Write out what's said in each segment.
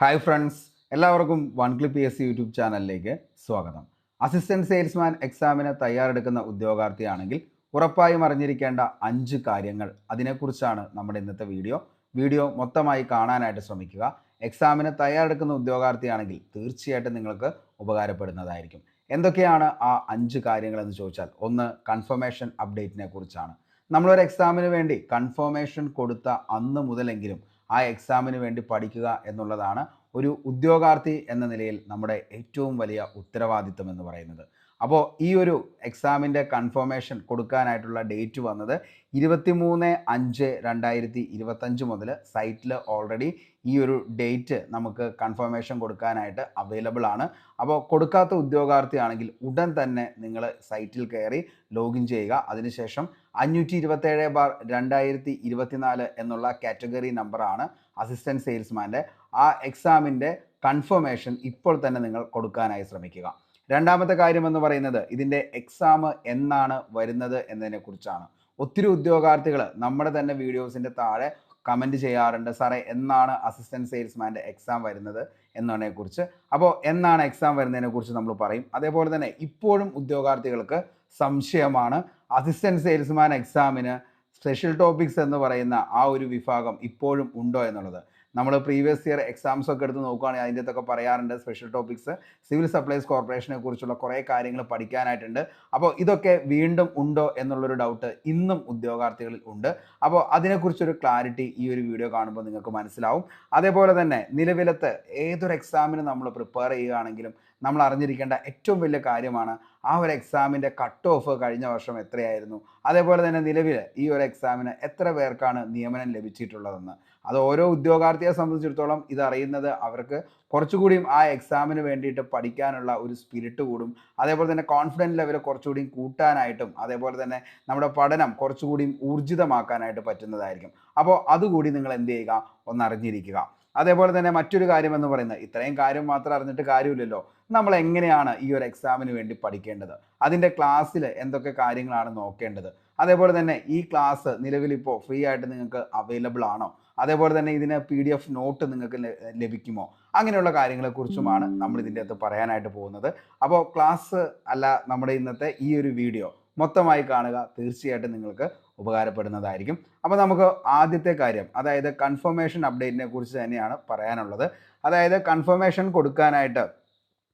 Hi friends എല്ലാവർക്കും one clip P S C YouTube ചാനലിലേക്ക് സ്വാഗതം. അസിസ്റ്റന്റ് സെയിൽസ്മാൻ എക്സാമിന് തയ്യാറെടുക്കുന്ന ഉദ്യോഗാർത്ഥിയാണെങ്കിൽ ഉറപ്പായും അറിഞ്ഞിരിക്കേണ്ട അഞ്ച് കാര്യങ്ങൾ. അതിനെക്കുറിച്ചാണ് നമ്മുടെ ഇന്നത്തെ വീഡിയോ. വീഡിയോ മൊത്തമായി കാണാനായിട്ട് ശ്രമിക്കുക. എക്സാമിന് തയ്യാറെടുക്കുന്ന ഉദ്യോഗാർത്ഥിയാണെങ്കിൽ തീർച്ചയായിട്ടും നിങ്ങൾക്ക് ഉപകാരപ്പെടുന്നതായിരിക്കും. എന്തൊക്കെയാണ് ആ അഞ്ച് കാര്യങ്ങൾ എന്ന് ചോദിച്ചാൽ ഒന്ന് കൺഫർമേഷൻ അപ്ഡേറ്റിനെ കുറിച്ചാണ്. നമ്മളൊരു എക്സാമിന് വേണ്ടി കൺഫർമേഷൻ കൊടുത്ത അന്ന് മുതലെങ്കിലും ആ എക്സാമിന് വേണ്ടി പഠിക്കുക എന്നുള്ളതാണ് ഒരു ഉദ്യോഗാർത്ഥി എന്ന നിലയിൽ നമ്മുടെ ഏറ്റവും വലിയ ഉത്തരവാദിത്തം എന്ന് പറയുന്നത്. അപ്പോൾ ഈ ഒരു എക്സാമിന്റെ കൺഫർമേഷൻ കൊടുക്കാനായിട്ടുള്ള ഡേറ്റ് വന്നത് ഇരുപത്തിമൂന്ന് അഞ്ച് രണ്ടായിരത്തി ഇരുപത്തഞ്ച് മുതൽ സൈറ്റിൽ ഓൾറെഡി ഈ ഒരു ഡേറ്റ് നമുക്ക് കൺഫർമേഷൻ കൊടുക്കാനായിട്ട് അവൈലബിൾ ആണ്. അപ്പോൾ കൊടുക്കാത്ത ഉദ്യോഗാർത്ഥിയാണെങ്കിൽ ഉടൻ തന്നെ നിങ്ങൾ സൈറ്റിൽ കയറി ലോഗിൻ ചെയ്യുക. അതിനുശേഷം അഞ്ഞൂറ്റി ഇരുപത്തേഴ് ബാർ രണ്ടായിരത്തി ഇരുപത്തിനാല് എന്നുള്ള കാറ്റഗറി നമ്പറാണ് അസിസ്റ്റന്റ് സെയിൽസ്മാന്റെ. ആ എക്സാമിന്റെ കൺഫർമേഷൻ ഇപ്പോൾ തന്നെ നിങ്ങൾ കൊടുക്കാനായി ശ്രമിക്കുക. രണ്ടാമത്തെ കാര്യം എന്ന് പറയുന്നത് ഇതിന്റെ എക്സാം എന്നാണ് വരുന്നത് എന്നതിനെക്കുറിച്ചാണ് ഒത്തിരി ഉദ്യോഗാർത്ഥികൾ നമ്മുടെ തന്നെ വീഡിയോസിന്റെ താഴെ കമന്റ് ചെയ്യാറുണ്ട് സാറേ എന്നാണ് അസിസ്റ്റന്റ് സെയിൽസ്മാന്റെ എക്സാം വരുന്നത് എന്നതിനെക്കുറിച്ച് അപ്പോൾ എന്നാണ് എക്സാം വരുന്നതിനെക്കുറിച്ച് നമ്മൾ പറയും. അതേപോലെ തന്നെ ഇപ്പോഴും ഉദ്യോഗാർത്ഥികൾക്ക് സംശയമാണ്. അസിസ്റ്റന്റ് സെയിൽസ്മാൻ എക്സാമിന് സ്പെഷ്യൽ ടോപ്പിക്സ് എന്ന് പറയുന്ന ആ ഒരു വിഭാഗം ഇപ്പോഴും ഉണ്ടോ എന്നുള്ളത്. നമ്മൾ പ്രീവിയസ് ഇയർ എക്സാംസ് ഒക്കെ എടുത്ത് നോക്കുകയാണെങ്കിൽ അതിന്റെ അകത്തൊക്കെ പറയാറുണ്ട് സ്പെഷ്യൽ ടോപ്പിക്സ് സിവിൽ സപ്ലൈസ് കോർപ്പറേഷനെ കുറിച്ചുള്ള കുറേ കാര്യങ്ങൾ പഠിക്കാനായിട്ടുണ്ട്. അപ്പോൾ ഇതൊക്കെ വീണ്ടും ഉണ്ടോ എന്നുള്ളൊരു ഡൗട്ട് ഇന്നും ഉദ്യോഗാർത്ഥികളിൽ ഉണ്ട്. അപ്പോൾ അതിനെക്കുറിച്ചൊരു ക്ലാരിറ്റി ഈ ഒരു വീഡിയോ കാണുമ്പോൾ നിങ്ങൾക്ക് മനസ്സിലാവും. അതേപോലെ തന്നെ നിലവിലത്തെ ഏതൊരു എക്സാമിന് നമ്മൾ പ്രിപ്പയർ ചെയ്യുകയാണെങ്കിലും നമ്മൾ അറിഞ്ഞിരിക്കേണ്ട ഏറ്റവും വലിയ കാര്യമാണ് ആ ഒരു എക്സാമിന്റെ കട്ട് ഓഫ് കഴിഞ്ഞ വർഷം എത്രയായിരുന്നു. അതേപോലെ തന്നെ നിലവിൽ ഈ ഒരു എക്സാമിന് എത്ര പേർക്കാണ് നിയമനം ലഭിച്ചിട്ടുള്ളതെന്ന്. അത് ഓരോ ഉദ്യോഗാർത്ഥിയെ സംബന്ധിച്ചിടത്തോളം ഇത് അറിയുന്നത് അവർക്ക് കുറച്ചുകൂടിയും ആ എക്സാമിന് വേണ്ടിയിട്ട് പഠിക്കാനുള്ള ഒരു സ്പിരിറ്റ് കൂടും. അതേപോലെ തന്നെ കോൺഫിഡന്റ് ലെവൽ കുറച്ചുകൂടിയും കൂട്ടാനായിട്ടും അതേപോലെ തന്നെ നമ്മുടെ പഠനം കുറച്ചുകൂടിയും ഊർജിതമാക്കാനായിട്ട് പറ്റുന്നതായിരിക്കും. അപ്പോൾ അതുകൂടി നിങ്ങൾ എന്ത് ചെയ്യുക? ഒന്ന് അറിഞ്ഞിരിക്കുക. അതേപോലെ തന്നെ മറ്റൊരു കാര്യം എന്ന് പറയുന്നത് ഇത്രയും കാര്യം മാത്രം അറിഞ്ഞിട്ട് കാര്യമില്ലല്ലോ. നമ്മൾ എങ്ങനെയാണ് ഈ ഒരു എക്സാമിന് വേണ്ടി പഠിക്കേണ്ടത്? അതിന്റെ ക്ലാസ്സിൽ എന്തൊക്കെ കാര്യങ്ങളാണ് നോക്കേണ്ടത്? അതേപോലെ തന്നെ ഈ ക്ലാസ് നിലവിൽ ഇപ്പോൾ ഫ്രീ ആയിട്ട് നിങ്ങൾക്ക് അവൈലബിൾ ആണോ? അതേപോലെ തന്നെ ഇതിന് പി ഡി എഫ് നോട്ട് നിങ്ങൾക്ക് ലഭിക്കുമോ? അങ്ങനെയുള്ള കാര്യങ്ങളെക്കുറിച്ചുമാണ് നമ്മൾ ഇതിന്റെ അകത്ത് പറയാനായിട്ട് പോകുന്നത്. അപ്പോൾ ക്ലാസ് അല്ല നമ്മുടെ ഇന്നത്തെ ഈ ഒരു വീഡിയോ മൊത്തമായി കാണുക. തീർച്ചയായിട്ടും നിങ്ങൾക്ക് ഉപകാരപ്പെടുന്നതായിരിക്കും. അപ്പോൾ നമുക്ക് ആദ്യത്തെ കാര്യം അതായത് കൺഫർമേഷൻ അപ്ഡേറ്റിനെ കുറിച്ച് തന്നെയാണ് പറയാനുള്ളത്. അതായത് കൺഫർമേഷൻ കൊടുക്കാനായിട്ട്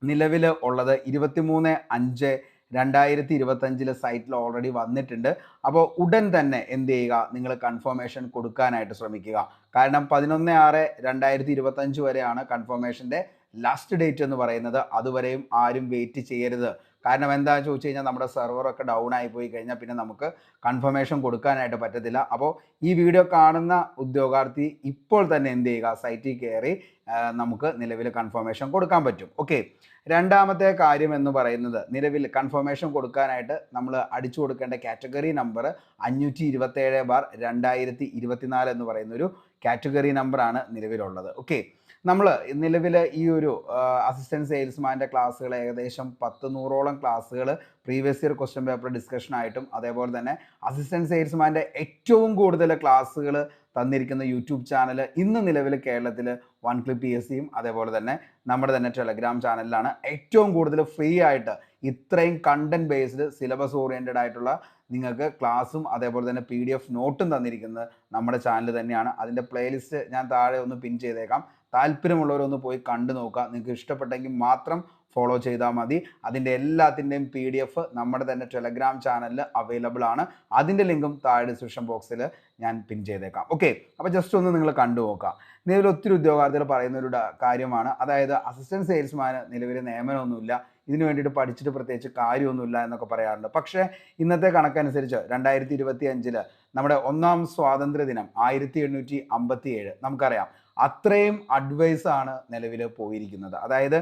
നിലവിൽ ഉള്ളത് ഇരുപത്തിമൂന്ന് അഞ്ച് രണ്ടായിരത്തി ഇരുപത്തഞ്ചിലെ സൈറ്റിൽ ഓൾറെഡി വന്നിട്ടുണ്ട്. അപ്പോൾ ഉടൻ തന്നെ എന്ത് ചെയ്യുക? നിങ്ങൾ കൺഫർമേഷൻ കൊടുക്കാനായിട്ട് ശ്രമിക്കുക. കാരണം പതിനൊന്ന് ആറ് രണ്ടായിരത്തി ഇരുപത്തഞ്ച് വരെയാണ് കൺഫർമേഷന്റെ ലാസ്റ്റ് ഡേറ്റ് എന്ന് പറയുന്നത്. അതുവരെയും ആരും വെയിറ്റ് ചെയ്യരുത്. കാരണം എന്താണെന്ന് ചോദിച്ചു കഴിഞ്ഞാൽ നമ്മുടെ സെർവറൊക്കെ ഡൗൺ ആയി പോയി കഴിഞ്ഞാൽ പിന്നെ നമുക്ക് കൺഫർമേഷൻ കൊടുക്കാനായിട്ട് പറ്റത്തില്ല. അപ്പോൾ ഈ വീഡിയോ കാണുന്ന ഉദ്യോഗാർത്ഥി ഇപ്പോൾ തന്നെ എന്ത് ചെയ്യുക? സൈറ്റിൽ കയറി നമുക്ക് നിലവിൽ കൺഫർമേഷൻ കൊടുക്കാൻ പറ്റും. ഓക്കെ രണ്ടാമത്തെ കാര്യം എന്ന് പറയുന്നത് നിലവിൽ കൺഫർമേഷൻ കൊടുക്കാനായിട്ട് നമ്മൾ അടിച്ചു കൊടുക്കേണ്ട കാറ്റഗറി നമ്പർ അഞ്ഞൂറ്റി ഇരുപത്തേഴ് ബാർ രണ്ടായിരത്തി ഇരുപത്തിനാല് എന്ന് പറയുന്ന ഒരു കാറ്റഗറി നമ്പറാണ് നിലവിലുള്ളത്. ഓക്കെ നമ്മൾ നിലവിൽ ഈ ഒരു അസിസ്റ്റന്റ് സെയിൽസ്മാന്റെ ക്ലാസ്സുകൾ ഏകദേശം പത്ത് നൂറോളം ക്ലാസ്സുകൾ പ്രീവിയസ് ഇയർ ക്വസ്റ്റ്യൻ പേപ്പർ ഡിസ്കഷനായിട്ടും അതേപോലെ തന്നെ അസിസ്റ്റന്റ് സെയിൽസ്മാന്റെ ഏറ്റവും കൂടുതൽ ക്ലാസ്സുകൾ തന്നിരിക്കുന്ന യൂട്യൂബ് ചാനൽ ഇന്ന് നിലവിൽ കേരളത്തിൽ വൺ ക്ലിപ്പ് പി എസ് സിയും അതേപോലെ തന്നെ നമ്മുടെ തന്നെ ടെലഗ്രാം ചാനലിലാണ് ഏറ്റവും കൂടുതൽ ഫ്രീ ആയിട്ട് ഇത്രയും കണ്ടന്റ് ബേസ്ഡ് സിലബസ് ഓറിയന്റഡ് ആയിട്ടുള്ള നിങ്ങൾക്ക് ക്ലാസ്സും അതേപോലെ തന്നെ പി ഡി എഫ് നോട്ടും തന്നിരിക്കുന്നത് നമ്മുടെ ചാനൽ തന്നെയാണ്. അതിന്റെ പ്ലേലിസ്റ്റ് ഞാൻ താഴെ ഒന്ന് പിൻ ചെയ്തേക്കാം. താല്പര്യമുള്ളവരൊന്ന് പോയി കണ്ടു നോക്കുക. നിങ്ങൾക്ക് ഇഷ്ടപ്പെട്ടെങ്കിൽ മാത്രം ഫോളോ ചെയ്താൽ മതി. അതിന്റെ എല്ലാത്തിന്റെയും പി ഡി എഫ് നമ്മുടെ തന്നെ ടെലഗ്രാം ചാനലിൽ അവൈലബിൾ ആണ്. അതിന്റെ ലിങ്കും താഴെ ഡിസ്ക്രിപ്ഷൻ ബോക്സിൽ ഞാൻ പിൻ ചെയ്തേക്കാം. ഓക്കെ അപ്പോൾ ജസ്റ്റ് ഒന്ന് നിങ്ങൾ കണ്ടു നോക്കുക. നിലവിൽ ഒത്തിരി ഉദ്യോഗാർത്ഥികൾ പറയുന്ന ഒരു കാര്യമാണ്. അതായത് അസിസ്റ്റന്റ് സെയിൽസ്മാന് നിലവിൽ നിയമനമൊന്നുമില്ല. ഇതിനു വേണ്ടിയിട്ട് പഠിച്ചിട്ട് പ്രത്യേകിച്ച് കാര്യമൊന്നുമില്ല എന്നൊക്കെ പറയാറുണ്ട്. പക്ഷേ ഇന്നത്തെ കണക്കനുസരിച്ച് രണ്ടായിരത്തി ഇരുപത്തി അഞ്ചിൽ നമ്മുടെ ഒന്നാം സ്വാതന്ത്ര്യ ദിനം ആയിരത്തി എണ്ണൂറ്റി അമ്പത്തി ഏഴ് നമുക്കറിയാം. അത്രയും അഡ്വൈസ് ആണ് നിലവിൽ പോയിരിക്കുന്നത്. അതായത്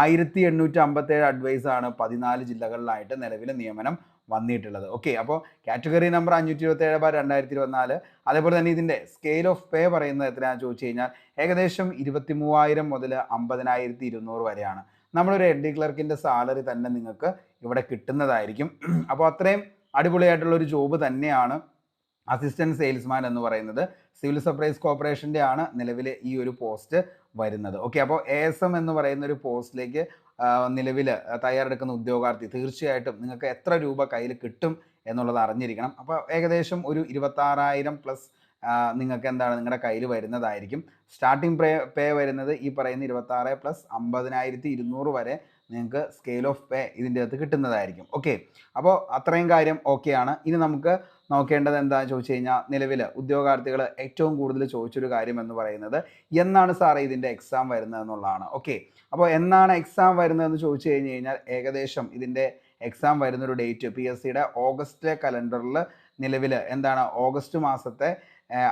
ആയിരത്തി എണ്ണൂറ്റി അമ്പത്തേഴ് ആണ് പതിനാല് ജില്ലകളിലായിട്ട് നിലവിൽ നിയമനം വന്നിട്ടുള്ളത്. ഓക്കെ അപ്പോൾ കാറ്റഗറി നമ്പർ അഞ്ഞൂറ്റി ഇരുപത്തി ഏഴ് ബാർ രണ്ടായിരത്തി ഇരുപത്തിനാല് അതേപോലെ തന്നെ ഇതിന്റെ സ്കെയിൽ ഓഫ് പേ പറയുന്നത് എത്രയാണെന്ന് ചോദിച്ചു കഴിഞ്ഞാൽ ഏകദേശം ഇരുപത്തി മൂവായിരം മുതൽ അമ്പതിനായിരത്തി ഇരുന്നൂറ് വരെയാണ്. നമ്മളൊരു എൻ ഡി ക്ലർക്കിന്റെ സാലറി തന്നെ നിങ്ങൾക്ക് ഇവിടെ കിട്ടുന്നതായിരിക്കും. അപ്പോൾ അത്രയും അടിപൊളിയായിട്ടുള്ള ഒരു ജോബ് തന്നെയാണ് അസിസ്റ്റന്റ് സെയിൽസ്മാൻ എന്ന് പറയുന്നത്. സിവിൽ സപ്ലൈസ് കോർപ്പറേഷന്റെ ആണ് നിലവിൽ ഈ ഒരു പോസ്റ്റ് വരുന്നത്. ഓക്കെ അപ്പോൾ എ എസ് എം എന്ന് പറയുന്ന ഒരു പോസ്റ്റിലേക്ക് നിലവിൽ തയ്യാറെടുക്കുന്ന ഉദ്യോഗാർത്ഥി തീർച്ചയായിട്ടും നിങ്ങൾക്ക് എത്ര രൂപ കയ്യിൽ കിട്ടും എന്നുള്ളത് അറിഞ്ഞിരിക്കണം. അപ്പോൾ ഏകദേശം ഒരു ഇരുപത്താറായിരം പ്ലസ് നിങ്ങൾക്ക് എന്താണ് നിങ്ങളുടെ കയ്യിൽ വരുന്നതായിരിക്കും. സ്റ്റാർട്ടിംഗ് പേ പേ വരുന്നത് ഈ പറയുന്ന ഇരുപത്താറ് പ്ലസ് അമ്പതിനായിരത്തി ഇരുന്നൂറ് വരെ നിങ്ങൾക്ക് സ്കെയിൽ ഓഫ് പേ ഇതിന്റെ അകത്ത് കിട്ടുന്നതായിരിക്കും. ഓക്കെ അപ്പോൾ അത്രയും കാര്യം ഓക്കെയാണ് ഇനി നമുക്ക് നോക്കേണ്ടത് എന്താണെന്ന് ചോദിച്ചു കഴിഞ്ഞാൽ നിലവിൽ ഉദ്യോഗാർത്ഥികൾ ഏറ്റവും കൂടുതൽ ചോദിച്ചൊരു കാര്യം എന്ന് പറയുന്നത് എന്നാണ് സാറേ ഇതിന്റെ എക്സാം വരുന്നത് എന്നുള്ളതാണ്. ഓക്കെ അപ്പോൾ എന്നാണ് എക്സാം വരുന്നതെന്ന് ചോദിച്ചു കഴിഞ്ഞ് കഴിഞ്ഞാൽ ഏകദേശം ഇതിന്റെ എക്സാം വരുന്നൊരു ഡേറ്റ് പി എസ് സിയുടെ ഓഗസ്റ്റ് കലണ്ടറിൽ നിലവിൽ എന്താണ് ഓഗസ്റ്റ് മാസത്തെ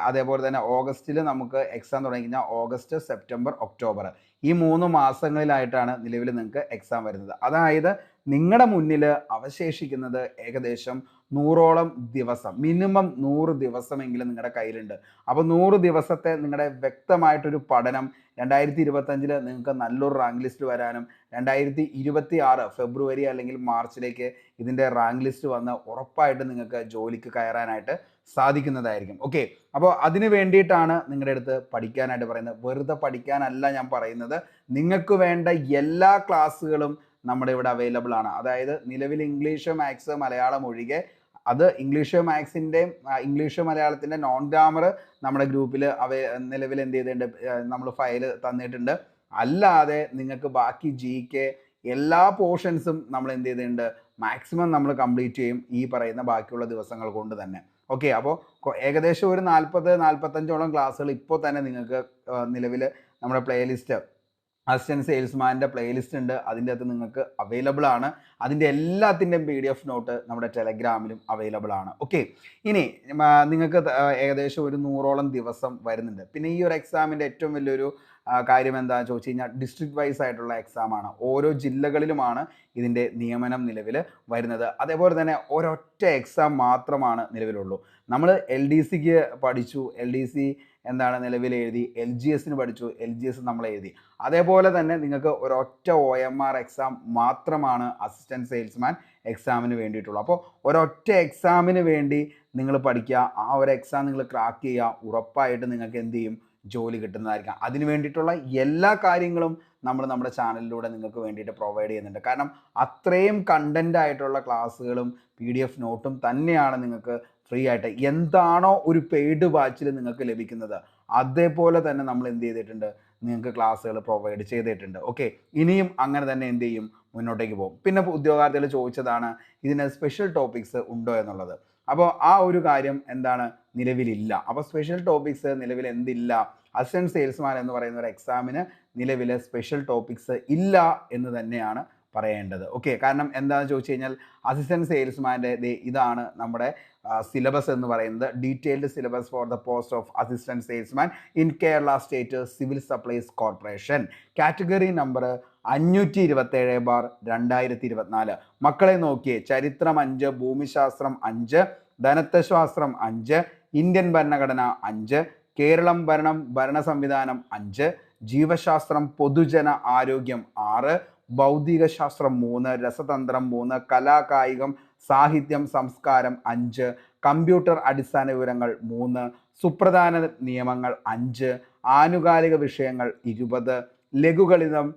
അതേപോലെ തന്നെ ഓഗസ്റ്റിൽ നമുക്ക് എക്സാം തുടങ്ങി കഴിഞ്ഞാൽ ഓഗസ്റ്റ് സെപ്റ്റംബർ ഒക്ടോബർ. ഈ മൂന്ന് മാസങ്ങളിലായിട്ടാണ് നിലവിൽ നിങ്ങൾക്ക് എക്സാം വരുന്നത്. അതായത് നിങ്ങളുടെ മുന്നിൽ അവശേഷിക്കുന്നത് ഏകദേശം നൂറോളം ദിവസം മിനിമം നൂറ് ദിവസമെങ്കിലും നിങ്ങളുടെ കയ്യിലുണ്ട്. അപ്പോൾ നൂറ് ദിവസത്തെ നിങ്ങളുടെ വ്യക്തമായിട്ടൊരു പഠനം രണ്ടായിരത്തി ഇരുപത്തഞ്ചിൽ നിങ്ങൾക്ക് നല്ലൊരു റാങ്ക് ലിസ്റ്റ് വരാനും രണ്ടായിരത്തി ഇരുപത്തി ആറ് ഫെബ്രുവരി അല്ലെങ്കിൽ മാർച്ചിലേക്ക് ഇതിന്റെ റാങ്ക് ലിസ്റ്റ് വന്ന് ഉറപ്പായിട്ട് നിങ്ങൾക്ക് ജോലിക്ക് കയറാനായിട്ട് സാധിക്കുന്നതായിരിക്കും. ഓക്കെ അപ്പോൾ അതിന് വേണ്ടിയിട്ടാണ് നിങ്ങളുടെ അടുത്ത് പഠിക്കാനായിട്ട് പറയുന്നത്. വെറുതെ പഠിക്കാനല്ല ഞാൻ പറയുന്നത്. നിങ്ങൾക്ക് വേണ്ട എല്ലാ ക്ലാസ്സുകളും നമ്മുടെ ഇവിടെ അവൈലബിൾ ആണ്. അതായത് നിലവിൽ ഇംഗ്ലീഷ് മാത്സ് മലയാളം ഒഴികെ അത് ഇംഗ്ലീഷ് മാത്സിന്റെയും ഇംഗ്ലീഷ് മലയാളത്തിന്റെ നോൺ ഗ്രാമർ നമ്മുടെ ഗ്രൂപ്പിൽ അവ നിലവിൽ എന്ത് ചെയ്തിട്ടുണ്ട് നമ്മൾ ഫയൽ തന്നിട്ടുണ്ട്. അല്ലാതെ നിങ്ങൾക്ക് ബാക്കി ജി കെ എല്ലാ പോർഷൻസും നമ്മൾ എന്ത് ചെയ്തിട്ടുണ്ട് മാക്സിമം നമ്മൾ കംപ്ലീറ്റ് ചെയ്യും ഈ പറയുന്ന ബാക്കിയുള്ള ദിവസങ്ങൾ കൊണ്ട് തന്നെ. ഓക്കെ അപ്പോൾ ഏകദേശം ഒരു നാൽപ്പത് നാൽപ്പത്തഞ്ചോളം ക്ലാസ്സുകൾ ഇപ്പോൾ തന്നെ നിങ്ങൾക്ക് നിലവിൽ നമ്മുടെ പ്ലേലിസ്റ്റ് അസിസ്റ്റന്റ് സെയിൽസ്മാന്റെ പ്ലേലിസ്റ്റ് ഉണ്ട്. അതിന്റെ അകത്ത് നിങ്ങൾക്ക് അവൈലബിൾ ആണ്. അതിന്റെ എല്ലാത്തിന്റെയും പി ഡി എഫ് നോട്ട് നമ്മുടെ ടെലഗ്രാമിലും അവൈലബിൾ ആണ്. ഓക്കെ ഇനി നിങ്ങൾക്ക് ഏകദേശം ഒരു നൂറോളം ദിവസം വരുന്നുണ്ട്. പിന്നെ ഈ ഒരു എക്സാമിന്റെ ഏറ്റവും വലിയൊരു കാര്യം എന്താണെന്ന് ചോദിച്ചു കഴിഞ്ഞാൽ ഡിസ്ട്രിക്ട് വൈസ് ആയിട്ടുള്ള എക്സാമാണ് ഓരോ ജില്ലകളിലുമാണ് ഇതിന്റെ നിയമനം നിലവിൽ വരുന്നത്. അതേപോലെ തന്നെ ഒരൊറ്റ എക്സാം മാത്രമാണ് നിലവിലുള്ളൂ. നമ്മൾ എൽ ഡി സിക്ക് പഠിച്ചു. എൽ ഡി സി എന്താണ് നിലവിൽ എഴുതി? എൽ ജി എസിന് പഠിച്ചു. എൽ ജി എസ് നമ്മൾ എഴുതി. അതേപോലെ തന്നെ നിങ്ങൾക്ക് ഒരൊറ്റ ഒ എം ആർ എക്സാം മാത്രമാണ് അസിസ്റ്റന്റ് സെയിൽസ്മാൻ എക്സാമിന് വേണ്ടിയിട്ടുള്ളൂ. അപ്പോൾ ഒരൊറ്റ എക്സാമിന് വേണ്ടി നിങ്ങൾ പഠിക്കുക. ആ ഒരു എക്സാം നിങ്ങൾ ക്രാക്ക് ചെയ്യുക. ഉറപ്പായിട്ട് നിങ്ങൾക്ക് എന്ത് ചെയ്യും? ജോലി കിട്ടുന്നതായിരിക്കാം. അതിന് വേണ്ടിയിട്ടുള്ള എല്ലാ കാര്യങ്ങളും നമ്മൾ നമ്മുടെ ചാനലിലൂടെ നിങ്ങൾക്ക് വേണ്ടിയിട്ട് പ്രൊവൈഡ് ചെയ്യുന്നുണ്ട്. കാരണം അത്രയും കണ്ടന്റ് ആയിട്ടുള്ള ക്ലാസ്സുകളും പി ഡി എഫ് നോട്ടും തന്നെയാണ് നിങ്ങൾക്ക് ഫ്രീ ആയിട്ട്. എന്താണോ ഒരു പെയ്ഡ് ബാച്ചിൽ നിങ്ങൾക്ക് ലഭിക്കുന്നത്. അതേപോലെ തന്നെ നമ്മൾ എന്ത് ചെയ്തിട്ടുണ്ട്? നിങ്ങൾക്ക് ക്ലാസ്സുകൾ പ്രൊവൈഡ് ചെയ്തിട്ടുണ്ട്. ഓക്കെ ഇനിയും അങ്ങനെ തന്നെ എന്ത് ചെയ്യും? മുന്നോട്ടേക്ക് പോകും. പിന്നെ ഉദ്യോഗാർത്ഥികൾ ചോദിച്ചതാണ് ഇതിന് സ്പെഷ്യൽ ടോപ്പിക്സ് ഉണ്ടോ എന്നുള്ളത്. അപ്പോൾ ആ ഒരു കാര്യം എന്താണ്? നിലവിലില്ല. അപ്പോൾ സ്പെഷ്യൽ ടോപ്പിക്സ് നിലവിൽ എന്തില്ല? അസിസ്റ്റന്റ് സെയിൽസ്മാൻ എന്ന് പറയുന്ന ഒരു എക്സാമിന് നിലവിലെ സ്പെഷ്യൽ ടോപ്പിക്സ് ഇല്ല എന്ന് തന്നെയാണ് പറയേണ്ടത്. ഓക്കെ കാരണം എന്താണെന്ന് ചോദിച്ചു കഴിഞ്ഞാൽ അസിസ്റ്റന്റ് സെയിൽസ്മാന്റെ ഇതാണ് നമ്മുടെ സിലബസ് എന്ന് പറയുന്നത്. Detailed syllabus for the post of assistant salesman in Kerala state civil supplies corporation category number അഞ്ഞൂറ്റി ഇരുപത്തേഴ് ബാർ രണ്ടായിരത്തി ഇരുപത്തിനാല് മക്കളെ നോക്കിയേ ചരിത്രം അഞ്ച് ഭൂമിശാസ്ത്രം അഞ്ച് ധനത്വശാസ്ത്രം അഞ്ച് ഇന്ത്യൻ ഭരണഘടന അഞ്ച് കേരളം ഭരണം ഭരണ സംവിധാനം അഞ്ച് ജീവശാസ്ത്രം പൊതുജന ആരോഗ്യം ആറ് ഭൗതിക ശാസ്ത്രം മൂന്ന് രസതന്ത്രം മൂന്ന് കലാകായികം സാഹിത്യം സംസ്കാരം അഞ്ച് കമ്പ്യൂട്ടർ അടിസ്ഥാന വിവരങ്ങൾ മൂന്ന് സുപ്രധാന നിയമങ്ങൾ അഞ്ച് ആനുകാലിക വിഷയങ്ങൾ ഇരുപത് ലഘുഗണിതം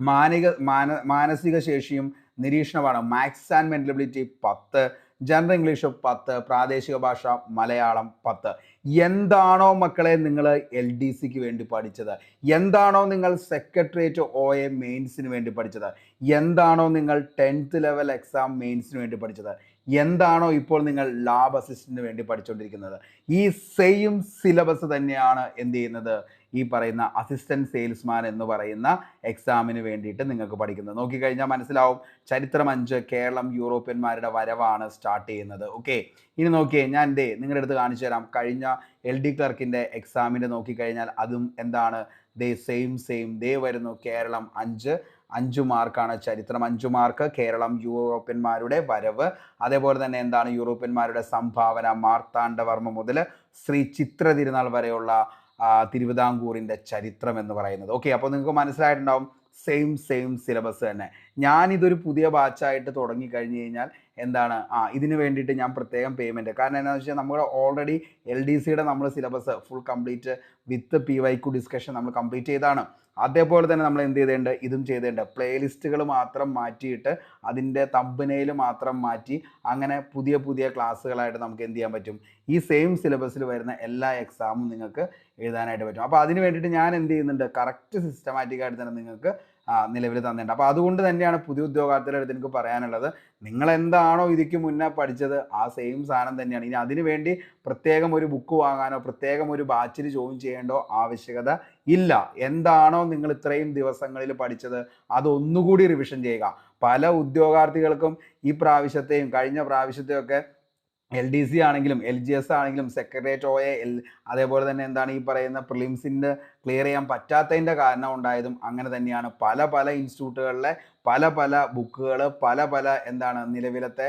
മാനിക മാന മാനസിക ശേഷിയും നിരീക്ഷണമാണ്. മാത്സ് ആൻഡ് മെന്റബിലിറ്റി പത്ത് ജനറൽ ഇംഗ്ലീഷ് പത്ത് പ്രാദേശിക ഭാഷ മലയാളം പത്ത്. എന്താണോ മക്കളെ നിങ്ങൾ എൽ ഡി സിക്ക് വേണ്ടി പഠിച്ചത്? എന്താണോ നിങ്ങൾ സെക്രട്ടേറിയറ്റ് ഒ എ മെയിൻസിന് വേണ്ടി പഠിച്ചത്? എന്താണോ നിങ്ങൾ ടെൻത്ത് ലെവൽ എക്സാം മെയിൻസിന് വേണ്ടി പഠിച്ചത്? എന്താണോ ഇപ്പോൾ നിങ്ങൾ ലാബ് അസിസ്റ്റന്റിന് വേണ്ടി പഠിച്ചുകൊണ്ടിരിക്കുന്നത് ഈ സെയിം സിലബസ് തന്നെയാണ് എന്ത് ചെയ്യുന്നത്? ഈ പറയുന്ന അസിസ്റ്റന്റ് സെയിൽസ്മാൻ എന്ന് പറയുന്ന എക്സാമിന് വേണ്ടിയിട്ട് നിങ്ങൾക്ക് പഠിക്കുന്നത്. നോക്കിക്കഴിഞ്ഞാൽ മനസ്സിലാവും. ചരിത്രം അഞ്ച് കേരളം യൂറോപ്യന്മാരുടെ വരവാണ് സ്റ്റാർട്ട് ചെയ്യുന്നത്. ഓക്കെ ഇനി നോക്കിയേ ഞാൻ ദേ നിങ്ങളുടെ അടുത്ത് കാണിച്ചു തരാം. കഴിഞ്ഞ എൽ ഡി ക്ലർക്കിന്റെ എക്സാമിന്റെ നോക്കിക്കഴിഞ്ഞാൽ അതും എന്താണ്? ദേ സെയിം സെയിം ദേ വരുന്നു കേരളം അഞ്ച്. അഞ്ചു മാർക്കാണ് ചരിത്രം. അഞ്ചു മാർക്ക് കേരളം യൂറോപ്യന്മാരുടെ വരവ്. അതേപോലെ തന്നെ എന്താണ്? യൂറോപ്യന്മാരുടെ സംഭാവന മാർത്താണ്ഡവർമ്മ മുതൽ ശ്രീ ചിത്ര തിരുനാൾ വരെയുള്ള തിരുവിതാംകൂറിന്റെ ചരിത്രം എന്ന് പറയുന്നത്. ഓക്കെ അപ്പോൾ നിങ്ങൾക്ക് മനസ്സിലായിട്ടുണ്ടാവും സെയിം സെയിം സിലബസ് തന്നെ. ഞാനിതൊരു പുതിയ ബാച്ചായിട്ട് തുടങ്ങി കഴിഞ്ഞ് കഴിഞ്ഞാൽ എന്താണ്? ആ ഇതിന് വേണ്ടിയിട്ട് ഞാൻ പ്രത്യേകം പേയ്മെന്റ് കാരണം എന്താണെന്ന് വെച്ചാൽ നമ്മൾ ഓൾറെഡി എൽ ഡി സിയുടെ നമ്മൾ syllabus full complete with P Y Q discussion നമ്മൾ കംപ്ലീറ്റ് ചെയ്താണ്. അതേപോലെ തന്നെ നമ്മൾ എന്ത് ചെയ്തേണ്ട ഇതും ചെയ്തേണ്ട. പ്ലേലിസ്റ്റുകൾ മാത്രം മാറ്റിയിട്ട് അതിന്റെ തമ്പനയിൽ മാത്രം മാറ്റി അങ്ങനെ പുതിയ പുതിയ ക്ലാസ്സുകളായിട്ട് നമുക്ക് എന്ത് ചെയ്യാൻ പറ്റും? ഈ സെയിം സിലബസിൽ വരുന്ന എല്ലാ എക്സാമും നിങ്ങൾക്ക് എഴുതാനായിട്ട് പറ്റും. അപ്പോൾ അതിന് വേണ്ടിയിട്ട് ഞാൻ എന്ത് ചെയ്യുന്നുണ്ട്? കറക്റ്റ് സിസ്റ്റമാറ്റിക്കായിട്ട് തന്നെ നിങ്ങൾക്ക് നിലവിൽ തന്നിട്ടുണ്ട്. അപ്പോൾ അതുകൊണ്ട് തന്നെയാണ് പുതിയ ഉദ്യോഗാർത്ഥികളുടെ അടുത്ത് എനിക്ക് പറയാനുള്ളത്. നിങ്ങൾ എന്താണോ ഇതിക്ക് മുന്നേ പഠിച്ചത് ആ സെയിം സാധനം തന്നെയാണ്. ഇനി അതിനു വേണ്ടി പ്രത്യേകം ഒരു ബുക്ക് വാങ്ങാനോ പ്രത്യേകം ഒരു ബാച്ചിൽ ജോയിൻ ചെയ്യേണ്ടോ ആവശ്യകത ഇല്ല. എന്താണോ നിങ്ങൾ ഇത്രയും ദിവസങ്ങളിൽ പഠിച്ചത് അതൊന്നുകൂടി റിവിഷൻ ചെയ്യുക. പല ഉദ്യോഗാർത്ഥികൾക്കും ഈ പ്രാവശ്യത്തെയും കഴിഞ്ഞ പ്രാവശ്യത്തെയൊക്കെ എൽ ഡി സി ആണെങ്കിലും എൽ ജി എസ് ആണെങ്കിലും സെക്രട്ടേറിയറ്റ് ഒ എൽ അതേപോലെ തന്നെ എന്താണ് ഈ പറയുന്ന പ്രിലിംസിന്റെ ക്ലിയർ ചെയ്യാൻ പറ്റാത്തതിന്റെ കാരണം ഉണ്ടായതും അങ്ങനെ തന്നെയാണ്. പല പല ഇൻസ്റ്റിറ്റ്യൂട്ടുകളിലെ പല പല ബുക്കുകൾ പല പല എന്താണ് നിലവിലത്തെ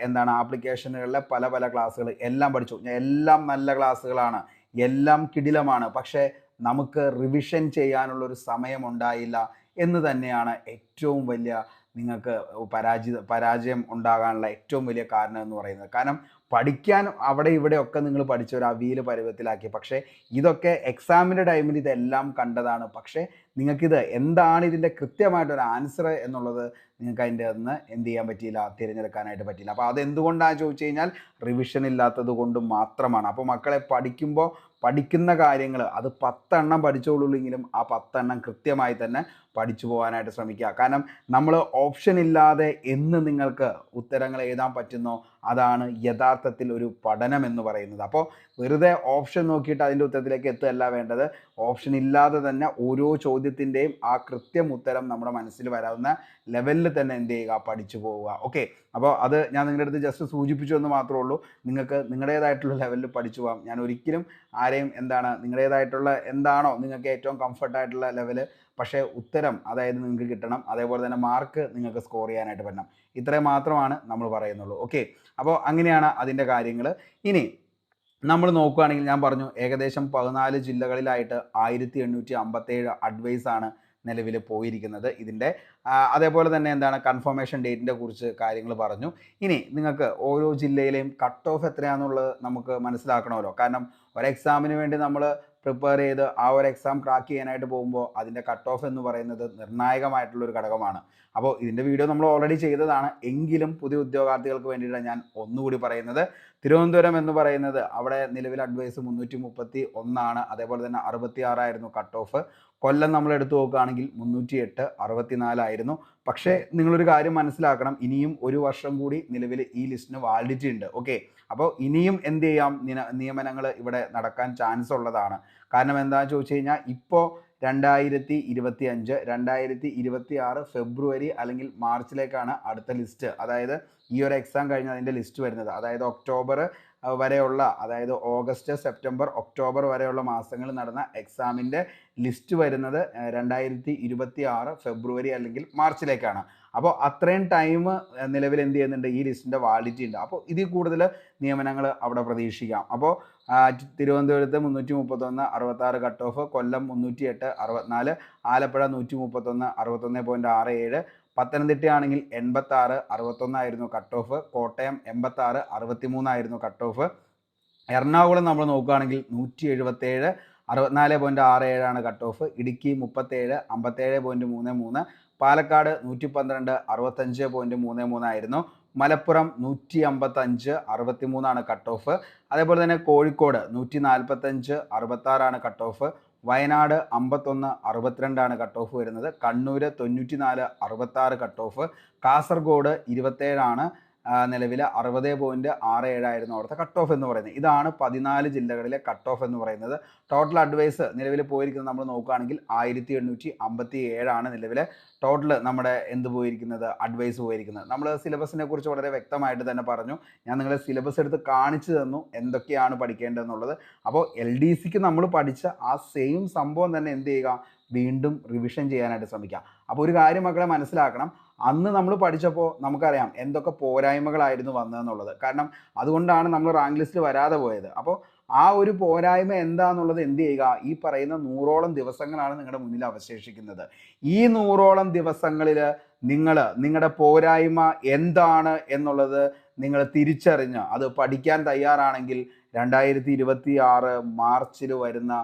എന്താണ് ആപ്ലിക്കേഷനുകളിലെ പല പല ക്ലാസ്സുകൾ എല്ലാം പഠിച്ചു. എല്ലാം നല്ല ക്ലാസ്സുകളാണ് എല്ലാം കിടിലമാണ്. പക്ഷേ നമുക്ക് റിവിഷൻ ചെയ്യാനുള്ളൊരു സമയമുണ്ടായില്ല സമയം എന്ന് തന്നെയാണ് ഏറ്റവും വലിയ നിങ്ങൾക്ക് പരാജിത പരാജയം ഉണ്ടാകാനുള്ള ഏറ്റവും വലിയ കാരണം എന്ന് പറയുന്നത്. കാരണം പഠിക്കാൻ അവിടെ ഇവിടെ ഒക്കെ നിങ്ങൾ പഠിച്ച ഒരു അവിയിൽ പരുവത്തിലാക്കി. പക്ഷേ ഇതൊക്കെ എക്സാമിന്റെ ടൈമിൽ ഇതെല്ലാം കണ്ടതാണ്. പക്ഷേ നിങ്ങൾക്കിത് എന്താണ് ഇതിന്റെ കൃത്യമായിട്ടൊരു ആൻസർ എന്നുള്ളത് നിങ്ങൾക്ക് അതിന്റെ നിന്ന് എന്ത് ചെയ്യാൻ പറ്റിയില്ല തിരഞ്ഞെടുക്കാനായിട്ട് പറ്റിയില്ല. അപ്പോൾ അതെന്തുകൊണ്ടാണെന്ന് ചോദിച്ചു കഴിഞ്ഞാൽ റിവിഷൻ ഇല്ലാത്തത് കൊണ്ട് മാത്രമാണ്. അപ്പോൾ മക്കളെ പഠിക്കുമ്പോൾ പഠിക്കുന്ന കാര്യങ്ങൾ അത് പത്തെണ്ണം പഠിച്ചോളൂല്ലെങ്കിലും ആ പത്തെണ്ണം കൃത്യമായി തന്നെ പഠിച്ചു പോകാനായിട്ട് ശ്രമിക്കുക. കാരണം നമ്മൾ ഓപ്ഷൻ ഇല്ലാതെ എന്ന് നിങ്ങൾക്ക് ഉത്തരങ്ങൾ എഴുതാൻ പറ്റുന്നോ അതാണ് യഥാർത്ഥത്തിൽ ഒരു പഠനം എന്ന് പറയുന്നത്. അപ്പോൾ വെറുതെ ഓപ്ഷൻ നോക്കിയിട്ട് അതിന്റെ ഉത്തരത്തിലേക്ക് എത്തുകയല്ല വേണ്ടത്. ഓപ്ഷൻ ഇല്ലാതെ തന്നെ ഓരോ ചോദ്യത്തിന്റെയും ആ കൃത്യം ഉത്തരം നമ്മുടെ മനസ്സിൽ വരാവുന്ന ലെവലിൽ തന്നെ എന്ത് ചെയ്യുക? പഠിച്ചു പോവുക. ഓക്കെ അപ്പോൾ അത് ഞാൻ നിങ്ങളുടെ അടുത്ത് ജസ്റ്റ് സൂചിപ്പിച്ചു എന്ന് മാത്രമേ ഉള്ളൂ. നിങ്ങൾക്ക് നിങ്ങളുടേതായിട്ടുള്ള ലെവലിൽ പഠിച്ചു പോകാം. ഞാൻ ഒരിക്കലും ആരെയും എന്താണ് നിങ്ങളുടേതായിട്ടുള്ള എന്താണോ നിങ്ങൾക്ക് ഏറ്റവും കംഫർട്ടായിട്ടുള്ള ലെവൽ പക്ഷേ ഉത്തരം അതായത് നിങ്ങൾക്ക് കിട്ടണം. അതേപോലെ തന്നെ മാർക്ക് നിങ്ങൾക്ക് സ്കോർ ചെയ്യാനായിട്ട് പറ്റണം. ഇത്രയും മാത്രമാണ് നമ്മൾ പറയുന്നുള്ളൂ. ഓക്കെ അപ്പോൾ അങ്ങനെയാണ് അതിന്റെ കാര്യങ്ങൾ. ഇനി നമ്മൾ നോക്കുകയാണെങ്കിൽ ഞാൻ പറഞ്ഞു ഏകദേശം പതിനാല് ജില്ലകളിലായിട്ട് ആയിരത്തി എണ്ണൂറ്റി അമ്പത്തേഴ് അഡ്വൈസ് ആണ് നിലവിൽ പോയിരിക്കുന്നത് ഇതിന്റെ. അതേപോലെ തന്നെ എന്താണ് കൺഫർമേഷൻ ഡേറ്റിന്റെ കുറിച്ച് കാര്യങ്ങൾ പറഞ്ഞു. ഇനി നിങ്ങൾക്ക് ഓരോ ജില്ലയിലെയും കട്ട് ഓഫ് എത്രയാണെന്നുള്ളത് നമുക്ക് മനസ്സിലാക്കണമല്ലോ. കാരണം ഒരു എക്സാമിന് വേണ്ടി നമ്മൾ പ്രിപ്പയർ ചെയ്ത് ആ ഒരു എക്സാം ക്രാക്ക് ചെയ്യാനായിട്ട് പോകുമ്പോൾ അതിന്റെ കട്ട് ഓഫ് എന്ന് പറയുന്നത് നിർണായകമായിട്ടുള്ളൊരു ഘടകമാണ്. അപ്പോൾ ഇതിന്റെ വീഡിയോ നമ്മൾ ഓൾറെഡി ചെയ്തതാണ്. എങ്കിലും പുതിയ ഉദ്യോഗാർത്ഥികൾക്ക് വേണ്ടിയിട്ടാണ് ഞാൻ ഒന്നുകൂടി പറയുന്നത്. തിരുവനന്തപുരം എന്ന് പറയുന്നത് അവിടെ നിലവിൽ അഡ്വൈസ് മുന്നൂറ്റി മുപ്പത്തി ഒന്നാണ്. അതേപോലെ തന്നെ അറുപത്തി ആറായിരുന്നു കട്ട് ഓഫ് കൊല്ലം നമ്മൾ എടുത്തു നോക്കുകയാണെങ്കിൽ മുന്നൂറ്റി എട്ട് അറുപത്തിനാലായിരുന്നു പക്ഷേ നിങ്ങളൊരു കാര്യം മനസ്സിലാക്കണം ഇനിയും ഒരു വർഷം കൂടി നിലവിൽ ഈ ലിസ്റ്റിന് വാലിഡിറ്റി ഉണ്ട്. ഓക്കെ അപ്പോൾ ഇനിയും എന്ത് ചെയ്യാം? നിയമനങ്ങൾ ഇവിടെ നടക്കാൻ ചാൻസ് ഉള്ളതാണ്. കാരണം എന്താണെന്ന് ചോദിച്ചു കഴിഞ്ഞാൽ ഇപ്പോൾ രണ്ടായിരത്തി ഇരുപത്തി അഞ്ച് രണ്ടായിരത്തി ഇരുപത്തി ആറ് ഫെബ്രുവരി അല്ലെങ്കിൽ മാർച്ചിലേക്കാണ് അടുത്ത ലിസ്റ്റ്. അതായത് ഈ ഒരു എക്സാം കഴിഞ്ഞ് അതിന്റെ ലിസ്റ്റ് വരുന്നത്. അതായത് ഒക്ടോബർ വരെയുള്ള അതായത് ഓഗസ്റ്റ് സെപ്റ്റംബർ ഒക്ടോബർ വരെയുള്ള മാസങ്ങളിൽ നടന്ന എക്സാമിന്റെ ലിസ്റ്റ് വരുന്നത് രണ്ടായിരത്തി ഇരുപത്തി ആറ് ഫെബ്രുവരി അല്ലെങ്കിൽ മാർച്ചിലേക്കാണ്. അപ്പോൾ അത്രയും ടൈം നിലവിൽ എന്ത് ചെയ്യുന്നുണ്ട്? ഈ ലിസ്റ്റിന്റെ വാലിറ്റി ഉണ്ട്. അപ്പോൾ ഇതിൽ കൂടുതൽ നിയമനങ്ങൾ അവിടെ പ്രതീക്ഷിക്കാം. അപ്പോൾ തിരുവനന്തപുരത്ത് മുന്നൂറ്റി മുപ്പത്തൊന്ന് അറുപത്താറ് കട്ട് ഓഫ് കൊല്ലം മുന്നൂറ്റി എട്ട് അറുപത്തിനാല് ആലപ്പുഴ നൂറ്റി മുപ്പത്തൊന്ന് അറുപത്തൊന്ന് പോയിന്റ് ആറ് ഏഴ് പത്തനംതിട്ട ആണെങ്കിൽ എൺപത്തി ആറ് അറുപത്തൊന്നായിരുന്നു കട്ട് ഓഫ് കോട്ടയം എൺപത്തി ആറ് അറുപത്തി മൂന്നായിരുന്നു കട്ട് ഓഫ് എറണാകുളം നമ്മൾ നോക്കുകയാണെങ്കിൽ നൂറ്റി എഴുപത്തേഴ് അറുപത്തിനാല് പോയിന്റ് ആറ് ഏഴാണ് കട്ട് ഓഫ് ഇടുക്കി മുപ്പത്തേഴ് അമ്പത്തേഴ് പോയിന്റ് മൂന്ന് മൂന്ന്. പാലക്കാട് നൂറ്റി പന്ത്രണ്ട് അറുപത്തഞ്ച് പോയിന്റ് മൂന്ന് മൂന്നായിരുന്നു മലപ്പുറം നൂറ്റി അമ്പത്തഞ്ച് അറുപത്തി മൂന്നാണ് കട്ട് ഓഫ് അതേപോലെ തന്നെ കോഴിക്കോട് നൂറ്റി നാൽപ്പത്തഞ്ച് അറുപത്താറാണ് കട്ട് ഓഫ് വയനാട് അമ്പത്തൊന്ന് അറുപത്തിരണ്ടാണ് കട്ട് ഓഫ് വരുന്നത്. കണ്ണൂർ തൊണ്ണൂറ്റി നാല് അറുപത്താറ് കട്ട് ഓഫ് കാസർഗോഡ് ഇരുപത്തേഴാണ്. നിലവിൽ അറുപത് പോയിന്റ് ആറ് ഏഴായിരുന്നു അവിടുത്തെ കട്ട് ഓഫ് എന്ന് പറയുന്നത്. ഇതാണ് പതിനാല് ജില്ലകളിലെ കട്ട് ഓഫ് എന്ന് പറയുന്നത്. ടോട്ടൽ അഡ്വൈസ് നിലവിൽ പോയിരിക്കുന്നത് നമ്മൾ നോക്കുകയാണെങ്കിൽ ആയിരത്തി എണ്ണൂറ്റി അമ്പത്തി ഏഴാണ് നിലവിലെ ടോട്ടൽ നമ്മുടെ എന്ത് പോയിരിക്കുന്നത് അഡ്വൈസ് പോയിരിക്കുന്നത്. നമ്മൾ സിലബസിനെ കുറിച്ച് വളരെ വ്യക്തമായിട്ട് തന്നെ പറഞ്ഞു. ഞാൻ നിങ്ങളെ സിലബസ് എടുത്ത് കാണിച്ചു തന്നു എന്തൊക്കെയാണ് പഠിക്കേണ്ടതെന്നുള്ളത്. അപ്പോൾ എൽ ഡി സിക്ക് നമ്മൾ പഠിച്ച ആ സെയിം സംഭവം തന്നെ എന്ത് ചെയ്യുക? വീണ്ടും റിവിഷൻ ചെയ്യാനായിട്ട് ശ്രമിക്കുക. അപ്പോൾ ഒരു കാര്യം മക്കളെ മനസ്സിലാക്കണം. അന്ന് നമ്മൾ പഠിച്ചപ്പോൾ നമുക്കറിയാം എന്തൊക്കെ പോരായ്മകളായിരുന്നു വന്നതെന്നുള്ളത്. കാരണം അതുകൊണ്ടാണ് നമ്മൾ റാങ്ക് ലിസ്റ്റ് വരാതെ പോയത്. അപ്പോൾ ആ ഒരു പോരായ്മ എന്താന്നുള്ളത് എന്ത് ചെയ്യുക? ഈ പറയുന്ന നൂറോളം ദിവസങ്ങളാണ് നിങ്ങളുടെ മുന്നിൽ അവശേഷിക്കുന്നത്. ഈ നൂറോളം ദിവസങ്ങളിൽ നിങ്ങൾ നിങ്ങളുടെ പോരായ്മ എന്താണ് എന്നുള്ളത് നിങ്ങൾ തിരിച്ചറിഞ്ഞ് അത് പഠിക്കാൻ തയ്യാറാണെങ്കിൽ രണ്ടായിരത്തി ഇരുപത്തി ആറ് മാർച്ചിൽ വരുന്ന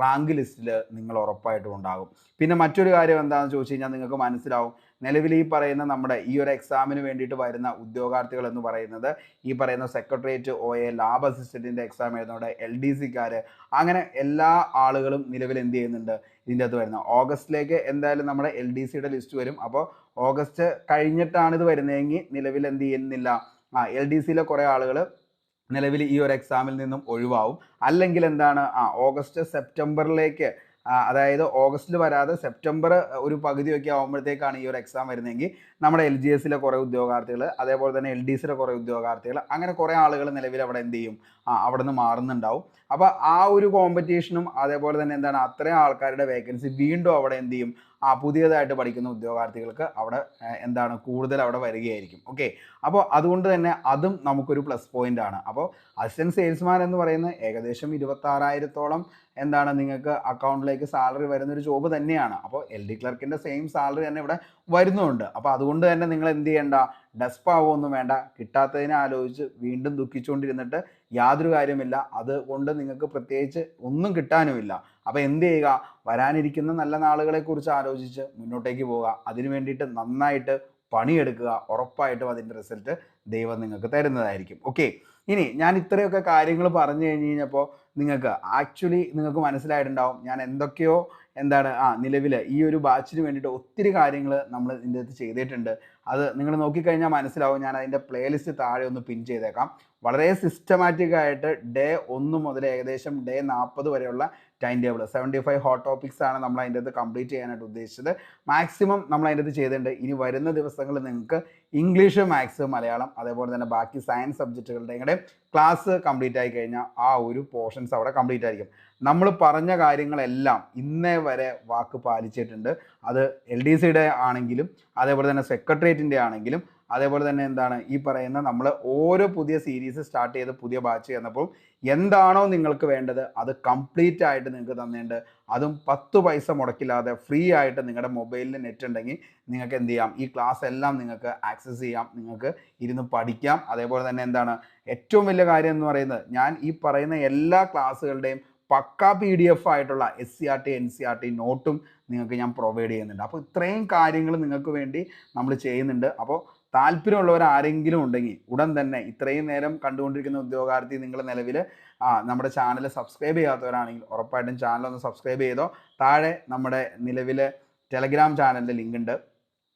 റാങ്ക് ലിസ്റ്റിൽ നിങ്ങൾ ഉറപ്പായിട്ടും ഉണ്ടാകും. പിന്നെ മറ്റൊരു കാര്യം എന്താണെന്ന് ചോദിച്ചു കഴിഞ്ഞാൽ നിങ്ങൾക്ക് മനസ്സിലാവും. നിലവിൽ ഈ പറയുന്ന നമ്മുടെ ഈ ഒരു എക്സാമിന് വേണ്ടിയിട്ട് വരുന്ന ഉദ്യോഗാർത്ഥികൾ എന്ന് പറയുന്നത് ഈ പറയുന്ന സെക്രട്ടേറിയറ്റ് ഒ എ ലാബ് അസിസ്റ്റന്റിന്റെ എക്സാം എഴുതുന്നവിടെ എൽ ഡി സിക്കാർ അങ്ങനെ എല്ലാ ആളുകളും നിലവിൽ എന്ത് ചെയ്യുന്നുണ്ട്? ഇതിന്റെ അകത്ത് വരുന്നത്. ഓഗസ്റ്റിലേക്ക് എന്തായാലും നമ്മുടെ എൽ ഡി സിയുടെ ലിസ്റ്റ് വരും. അപ്പോൾ ഓഗസ്റ്റ് കഴിഞ്ഞിട്ടാണ് ഇത് വരുന്നതെങ്കിൽ നിലവിൽ എന്ത് ചെയ്യുന്നില്ല. ആ എൽ ഡി സിയിലെ കുറേ ആളുകൾ നിലവിൽ ഈ ഒരു എക്സാമിൽ നിന്നും ഒഴിവാവും. അല്ലെങ്കിൽ എന്താണ്? ആ ഓഗസ്റ്റ് സെപ്റ്റംബറിലേക്ക് അതായത് ഓഗസ്റ്റിൽ വരാതെ സെപ്റ്റംബർ ഒരു പകുതിയൊക്കെ ആകുമ്പോഴത്തേക്കാണ് ഈ ഒരു എക്സാം വരുന്നതെങ്കിൽ നമ്മുടെ എൽ ജി എസിലെ കുറേ ഉദ്യോഗാർത്ഥികൾ അതേപോലെ തന്നെ എൽ ഡി സിയിലെ കുറേ ഉദ്യോഗാർത്ഥികൾ അങ്ങനെ കുറേ ആളുകൾ നിലവിൽ അവിടെ എന്ത് ചെയ്യും? അവിടെ നിന്ന് മാറുന്നുണ്ടാവും. അപ്പോൾ ആ ഒരു കോമ്പറ്റീഷനും അതേപോലെ തന്നെ എന്താണ് അത്രയും ആൾക്കാരുടെ വേക്കൻസി വീണ്ടും അവിടെ എന്ത് ചെയ്യും? ആ പുതിയതായിട്ട് പഠിക്കുന്ന ഉദ്യോഗാർത്ഥികൾക്ക് അവിടെ എന്താണ് കൂടുതൽ അവിടെ വരികയായിരിക്കും. ഓക്കെ അപ്പോൾ അതുകൊണ്ട് തന്നെ അതും നമുക്കൊരു പ്ലസ് പോയിന്റ് ആണ്. അപ്പോൾ അസിസ്റ്റന്റ് സെയിൽസ്മാൻ എന്ന് പറയുന്നത് ഏകദേശം ഇരുപത്താറായിരത്തോളം എന്താണ് നിങ്ങൾക്ക് അക്കൗണ്ടിലേക്ക് സാലറി വരുന്ന ഒരു ജോബ് തന്നെയാണ്. അപ്പോൾ എൽ ഡി ക്ലർക്കിന്റെ സെയിം സാലറി തന്നെ ഇവിടെ വരുന്നുണ്ട്. അപ്പോൾ അതുകൊണ്ട് തന്നെ നിങ്ങൾ എന്ത് ചെയ്യേണ്ട ഡെസ്പ് ആവുമൊന്നും വേണ്ട. കിട്ടാത്തതിനെ ആലോചിച്ച് വീണ്ടും ദുഃഖിച്ചുകൊണ്ടിരുന്നിട്ട് യാതൊരു കാര്യമില്ല. അതുകൊണ്ട് നിങ്ങൾക്ക് പ്രത്യേകിച്ച് ഒന്നും കിട്ടാനുമില്ല. അപ്പോൾ എന്ത് ചെയ്യുക വരാനിരിക്കുന്ന നല്ല നാളുകളെ കുറിച്ച് ആലോചിച്ച് മുന്നോട്ടേക്ക് പോവുക. അതിനു വേണ്ടിയിട്ട് നന്നായിട്ട് പണിയെടുക്കുക. ഉറപ്പായിട്ടും അതിന്റെ റിസൾട്ട് ദൈവം നിങ്ങൾക്ക് തരുന്നതായിരിക്കും. ഓക്കെ. ഇനി ഞാൻ ഇത്രയൊക്കെ കാര്യങ്ങൾ പറഞ്ഞു കഴിഞ്ഞ് കഴിഞ്ഞപ്പോൾ നിങ്ങൾക്ക് ആക്ച്വലി നിങ്ങൾക്ക് മനസ്സിലായിട്ടുണ്ടാവും ഞാൻ എന്തൊക്കെയോ എന്താണ് ആ നിലവിൽ ഈ ഒരു ബാച്ചിന് വേണ്ടിയിട്ട് ഒത്തിരി കാര്യങ്ങൾ നമ്മൾ ഇതിന്റെ അകത്ത് ചെയ്തിട്ടുണ്ട്. അത് നിങ്ങൾ നോക്കിക്കഴിഞ്ഞാൽ മനസ്സിലാവും ഞാൻ അതിന്റെ പ്ലേലിസ്റ്റ് താഴെ ഒന്ന് പിൻ ചെയ്തേക്കാം. വളരെ സിസ്റ്റമാറ്റിക് ആയിട്ട് ഡേ ഒന്ന് മുതൽ ഏകദേശം ഡേ നാൽപ്പത് വരെയുള്ള time table seventy five hot topics ആണ് നമ്മൾ അതിന്റെ അകത്ത് കംപ്ലീറ്റ് ചെയ്യാനായിട്ട് ഉദ്ദേശിച്ചത്. മാക്സിമം നമ്മൾ അതിന്റെ അകത്ത് ചെയ്തിട്ടുണ്ട്. ഇനി വരുന്ന ദിവസങ്ങളിൽ നിങ്ങൾക്ക് ഇംഗ്ലീഷ് മാത്സ് മലയാളം അതേപോലെ തന്നെ ബാക്കി സയൻസ് സബ്ജക്റ്റുകളുടെ കൂടെ ക്ലാസ് കംപ്ലീറ്റ് ആയി കഴിഞ്ഞാൽ ആ ഒരു പോർഷൻസ് അവിടെ കംപ്ലീറ്റ് ആയിരിക്കും. നമ്മൾ പറഞ്ഞ കാര്യങ്ങളെല്ലാം ഇന്നേ വരെ വാക്ക് പാലിച്ചിട്ടുണ്ട്. അത് എൽ ഡി സിയുടെ ആണെങ്കിലും അതേപോലെ തന്നെ സെക്രട്ടേറിയറ്റിന്റെ ആണെങ്കിലും അതേപോലെ തന്നെ എന്താണ് ഈ പറയുന്ന നമ്മൾ ഓരോ പുതിയ സീരീസ് സ്റ്റാർട്ട് ചെയ്ത് പുതിയ ബാച്ച് ചെന്നപ്പോൾ എന്താണോ നിങ്ങൾക്ക് വേണ്ടത് അത് കംപ്ലീറ്റ് ആയിട്ട് നിങ്ങൾക്ക് തന്നിട്ടുണ്ട്. അതും പത്ത് പൈസ മുടക്കില്ലാതെ ഫ്രീ ആയിട്ട് നിങ്ങളുടെ മൊബൈലിൽ നെറ്റ് ഉണ്ടെങ്കിൽ നിങ്ങൾക്ക് എന്ത് ചെയ്യാം? ഈ ക്ലാസ് എല്ലാം നിങ്ങൾക്ക് ആക്സസ് ചെയ്യാം. നിങ്ങൾക്ക് ഇരുന്ന് പഠിക്കാം. അതേപോലെ തന്നെ എന്താണ്? ഏറ്റവും വലിയ കാര്യം എന്ന് പറയുന്നത് ഞാൻ ഈ പറയുന്ന എല്ലാ ക്ലാസ്സുകളുടെയും പക്ക പി ഡി എഫ് ആയിട്ടുള്ള S C R T N C R T നോട്ടും നിങ്ങൾക്ക് ഞാൻ പ്രൊവൈഡ് ചെയ്യുന്നുണ്ട്. അപ്പോൾ ഇത്രയും കാര്യങ്ങൾ നിങ്ങൾക്ക് വേണ്ടി നമ്മൾ ചെയ്യുന്നുണ്ട്. അപ്പോൾ താല്പര്യമുള്ളവർ ആരെങ്കിലും ഉണ്ടെങ്കിൽ ഉടൻ തന്നെ ഇത്രയും നേരം കണ്ടുകൊണ്ടിരിക്കുന്ന ഉദ്യോഗാർത്ഥി നിങ്ങൾ നിലവിൽ നമ്മുടെ ചാനൽ സബ്സ്ക്രൈബ് ചെയ്യാത്തവരാണെങ്കിൽ ഉറപ്പായിട്ടും ചാനൽ ഒന്ന് സബ്സ്ക്രൈബ് ചെയ്തോ. താഴെ നമ്മുടെ നിലവിലെ ടെലഗ്രാം ചാനലിന്റെ ലിങ്ക് ഉണ്ട്.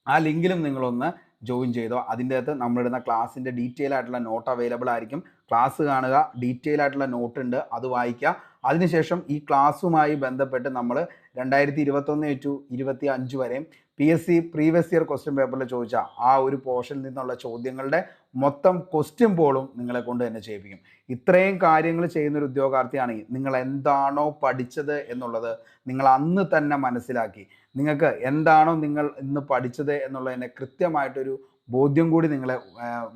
ആ ലിങ്കിലും നിങ്ങളൊന്ന് ജോയിൻ ചെയ്തോ. അതിന്റെ അകത്ത് നമ്മളിടുന്ന ക്ലാസ്സിന്റെ ഡീറ്റെയിൽ ആയിട്ടുള്ള നോട്ട് അവൈലബിൾ ആയിരിക്കും. ക്ലാസ് കാണുക ഡീറ്റെയിൽ ആയിട്ടുള്ള നോട്ട് ഉണ്ട് അത് വായിക്കുക. അതിനുശേഷം ഈ ക്ലാസ്സുമായി ബന്ധപ്പെട്ട് നമ്മൾ രണ്ടായിരത്തി ഇരുപത്തൊന്ന് ടു ഇരുപത്തി അഞ്ച് വരെയും P S C previous year question പേപ്പറിൽ ചോദിച്ച ആ ഒരു പോർഷനിൽ നിന്നുള്ള ചോദ്യങ്ങളുടെ മൊത്തം ക്വസ്റ്റ്യൻ പോളും നിങ്ങളെ കൊണ്ട് തന്നെ ചെയ്യിപ്പിക്കും. ഇത്രയും കാര്യങ്ങൾ ചെയ്യുന്ന ഒരു ഉദ്യോഗാർത്ഥിയാണെങ്കിൽ നിങ്ങൾ എന്താണോ പഠിച്ചത് എന്നുള്ളത് നിങ്ങൾ അന്ന് തന്നെ മനസ്സിലാക്കി. നിങ്ങൾക്ക് എന്താണോ നിങ്ങൾ ഇന്ന് പഠിച്ചത് എന്നുള്ളതിനെ കൃത്യമായിട്ടൊരു ബോധ്യം കൂടി നിങ്ങളെ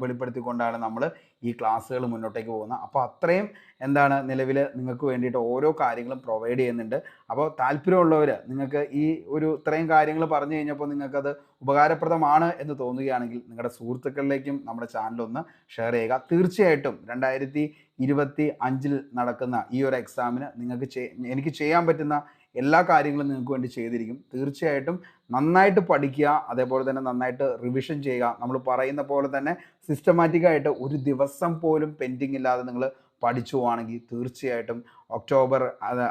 വെളിപ്പെടുത്തിക്കൊണ്ടാണ് നമ്മൾ ഈ ക്ലാസ്സുകൾ മുന്നോട്ടേക്ക് പോകുന്നത്. അപ്പോൾ അത്രയും എന്താണ് നിലവിൽ നിങ്ങൾക്ക് വേണ്ടിയിട്ട് ഓരോ കാര്യങ്ങളും പ്രൊവൈഡ് ചെയ്യുന്നുണ്ട്. അപ്പോൾ താല്പര്യമുള്ളവർ നിങ്ങൾക്ക് ഈ ഒരു ഇത്രയും കാര്യങ്ങൾ പറഞ്ഞു കഴിഞ്ഞപ്പോൾ നിങ്ങൾക്കത് ഉപകാരപ്രദമാണ് എന്ന് തോന്നുകയാണെങ്കിൽ നിങ്ങളുടെ സുഹൃത്തുക്കളിലേക്കും നമ്മുടെ ചാനലൊന്ന് ഷെയർ ചെയ്യുക. തീർച്ചയായിട്ടും രണ്ടായിരത്തി ഇരുപത്തി അഞ്ചിൽ നടക്കുന്ന ഈ ഒരു എക്സാമിന് നിങ്ങൾക്ക് എനിക്ക് ചെയ്യാൻ പറ്റുന്ന എല്ലാ കാര്യങ്ങളും നിങ്ങൾക്ക് വേണ്ടി ചെയ്തിരിക്കും. തീർച്ചയായിട്ടും നന്നായിട്ട് പഠിക്കുക അതേപോലെ തന്നെ നന്നായിട്ട് റിവിഷൻ ചെയ്യുക. നമ്മൾ പറയുന്ന പോലെ തന്നെ സിസ്റ്റമാറ്റിക്കായിട്ട് ഒരു ദിവസം പോലും പെൻഡിങ് ഇല്ലാതെ നിങ്ങൾ പഠിച്ചു പോവാണെങ്കിൽ തീർച്ചയായിട്ടും ഒക്ടോബർ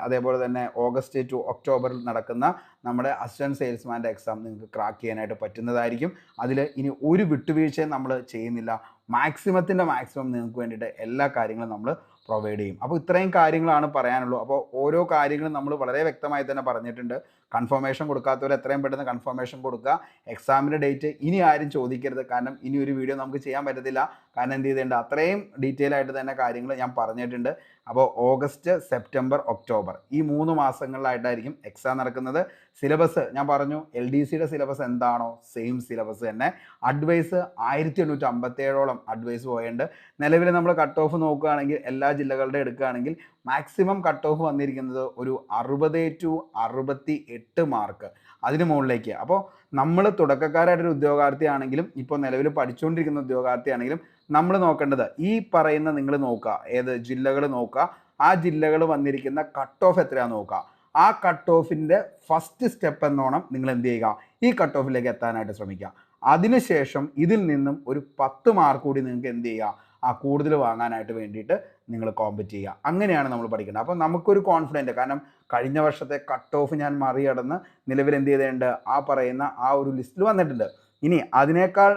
അതേപോലെ തന്നെ ഓഗസ്റ്റ് ടു ഒക്ടോബറിൽ നടക്കുന്ന നമ്മുടെ അസിസ്റ്റന്റ് സെയിൽസ്മാന്റെ എക്സാം നിങ്ങൾക്ക് ക്രാക്ക് ചെയ്യാനായിട്ട് പറ്റുന്നതായിരിക്കും. അതിൽ ഇനി ഒരു വിട്ടുവീഴ്ചയും നമ്മൾ ചെയ്യുന്നില്ല. മാക്സിമത്തിന്റെ മാക്സിമം നിങ്ങൾക്ക് വേണ്ടിയിട്ട് എല്ലാ കാര്യങ്ങളും നമ്മൾ പ്രൊവൈഡ് ചെയ്യും. അപ്പോൾ ഇത്രയും കാര്യങ്ങളാണ് പറയാനുള്ളൂ. അപ്പോൾ ഓരോ കാര്യങ്ങളും നമ്മൾ വളരെ വ്യക്തമായി തന്നെ പറഞ്ഞിട്ടുണ്ട്. കൺഫർമേഷൻ കൊടുക്കാത്തവർ എത്രയും പെട്ടെന്ന് കൺഫർമേഷൻ കൊടുക്കുക. എക്സാമിന്റെ ഡേറ്റ് ഇനി ആരും ചോദിക്കരുത്. കാരണം ഇനി ഒരു വീഡിയോ നമുക്ക് ചെയ്യാൻ പറ്റത്തില്ല. കാരണം എന്ത് ചെയ്തിട്ടുണ്ട്? അത്രയും ഡീറ്റെയിൽ ആയിട്ട് തന്നെ കാര്യങ്ങൾ ഞാൻ പറഞ്ഞിട്ടുണ്ട്. അപ്പോൾ ഓഗസ്റ്റ് സെപ്റ്റംബർ ഒക്ടോബർ. ഈ മൂന്ന് മാസങ്ങളിലായിട്ടായിരിക്കും എക്സാം നടക്കുന്നത്. സിലബസ് ഞാൻ പറഞ്ഞു എൽ ഡി സിയുടെ സിലബസ് എന്താണോ സെയിം സിലബസ് തന്നെ. അഡ്വൈസ് ആയിരത്തി എണ്ണൂറ്റി അമ്പത്തേഴോളം അഡ്വൈസ് പോയുണ്ട് നിലവിൽ നമ്മൾ കട്ട് ഓഫ് നോക്കുകയാണെങ്കിൽ എല്ലാ ജില്ലകളുടെ എടുക്കുകയാണെങ്കിൽ മാക്സിമം കട്ട് ഓഫ് വന്നിരിക്കുന്നത് ഒരു അറുപത് ടു അറുപത്തി എട്ട് മാർക്ക് അതിന് മുകളിലേക്ക്. അപ്പോൾ നമ്മൾ തുടക്കക്കാരായിട്ടൊരു ഉദ്യോഗാർത്ഥിയാണെങ്കിലും ഇപ്പോൾ നിലവിൽ പഠിച്ചുകൊണ്ടിരിക്കുന്ന ഉദ്യോഗാർത്ഥിയാണെങ്കിലും നമ്മൾ നോക്കേണ്ടത് ഈ പറയുന്ന നിങ്ങൾ നോക്കുക. ഏത് ജില്ലകൾ നോക്കുക. ആ ജില്ലകൾ വന്നിരിക്കുന്ന കട്ട് ഓഫ് എത്രയാണെന്ന് നോക്കുക. ആ കട്ട് ഓഫിന്റെ ഫസ്റ്റ് സ്റ്റെപ്പ് എന്നോണം നിങ്ങൾ എന്ത് ചെയ്യുക? ഈ കട്ട് ഓഫിലേക്ക് എത്താനായിട്ട് ശ്രമിക്കുക. അതിനുശേഷം ഇതിൽ നിന്നും ഒരു പത്ത് മാർക്ക് കൂടി നിങ്ങൾക്ക് എന്ത് ചെയ്യുക? ആ കൂടുതൽ വാങ്ങാനായിട്ട് വേണ്ടിയിട്ട് നിങ്ങൾ കോമ്പറ്റ് ചെയ്യുക. അങ്ങനെയാണ് നമ്മൾ പഠിക്കേണ്ടത്. അപ്പോൾ നമുക്കൊരു കോൺഫിഡന്റ് കാരണം കഴിഞ്ഞ വർഷത്തെ കട്ട് ഓഫ് ഞാൻ മറികടന്ന് നിലവിൽ എന്ത് ചെയ്തിട്ടുണ്ട്? ആ പറയുന്ന ആ ഒരു ലിസ്റ്റിൽ വന്നിട്ടുണ്ട്. ഇനി അതിനേക്കാൾ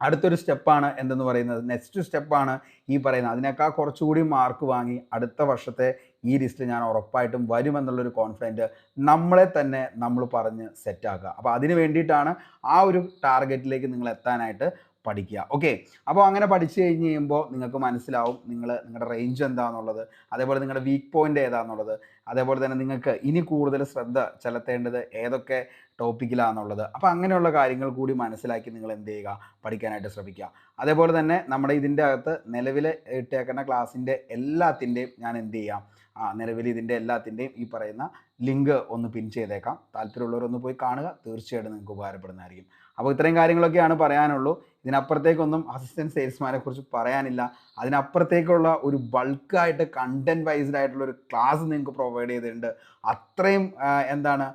അടുത്തൊരു സ്റ്റെപ്പാണ് എന്തെന്ന് പറയുന്നത്. നെക്സ്റ്റ് സ്റ്റെപ്പാണ് ഈ പറയുന്നത്. അതിനേക്കാൾ കുറച്ചുകൂടി മാർക്ക് വാങ്ങി അടുത്ത വർഷത്തെ ഈ ലിസ്റ്റ് ഞാൻ ഉറപ്പായിട്ടും വരുമെന്നുള്ളൊരു കോൺഫിഡന്റ് നമ്മളെ തന്നെ നമ്മൾ പറഞ്ഞ് സെറ്റാക്കുക അപ്പോൾ അതിന് വേണ്ടിയിട്ടാണ് ആ ഒരു ടാർഗറ്റിലേക്ക് നിങ്ങൾ എത്താനായിട്ട് പഠിക്കുക. ഓക്കെ അപ്പോൾ അങ്ങനെ പഠിച്ചു കഴിഞ്ഞ് കഴിയുമ്പോൾ നിങ്ങൾക്ക് മനസ്സിലാവും നിങ്ങൾ നിങ്ങളുടെ റേഞ്ച് എന്താണെന്നുള്ളത് അതേപോലെ നിങ്ങളുടെ വീക്ക് പോയിന്റ് ഏതാണെന്നുള്ളത് അതേപോലെ തന്നെ നിങ്ങൾക്ക് ഇനി കൂടുതൽ ശ്രദ്ധ ചെലുത്തേണ്ടത് ഏതൊക്കെ ടോപ്പിക്കിലാണെന്നുള്ളത് അപ്പോൾ അങ്ങനെയുള്ള കാര്യങ്ങൾ കൂടി മനസ്സിലാക്കി നിങ്ങൾ എന്ത് ചെയ്യുക? പഠിക്കാനായിട്ട് ശ്രമിക്കുക. അതേപോലെ തന്നെ നമ്മുടെ ഇതിന്റെ അകത്ത് നിലവിൽ ഇട്ടേക്കുന്ന ക്ലാസ്സിന്റെ എല്ലാത്തിന്റെയും ഞാൻ എന്ത് ചെയ്യാം? ആ നിലവിൽ ഇതിന്റെ എല്ലാത്തിന്റെയും ഈ പറയുന്ന ലിങ്ക് ഒന്ന് പിൻ ചെയ്തേക്കാം. താല്പര്യമുള്ളവരൊന്ന് പോയി കാണുക. തീർച്ചയായിട്ടും നിങ്ങൾക്ക് ഉപകാരപ്പെടുന്നതായിരിക്കും. അപ്പോൾ ഇത്രയും കാര്യങ്ങളൊക്കെയാണ് പറയാനുള്ളൂ. ഇതിനപ്പുറത്തേക്കൊന്നും അസിസ്റ്റന്റ് സെയിൽസ്മാനെ കുറിച്ച് പറയാനില്ല. അതിനപ്പുറത്തേക്കുള്ള ഒരു ബൾക്കായിട്ട് കണ്ടന്റ് വൈസ്ഡ് ആയിട്ടുള്ള ഒരു ക്ലാസ് നിങ്ങൾക്ക് പ്രൊവൈഡ് ചെയ്തിട്ടുണ്ട്. അത്രയും എന്താണ്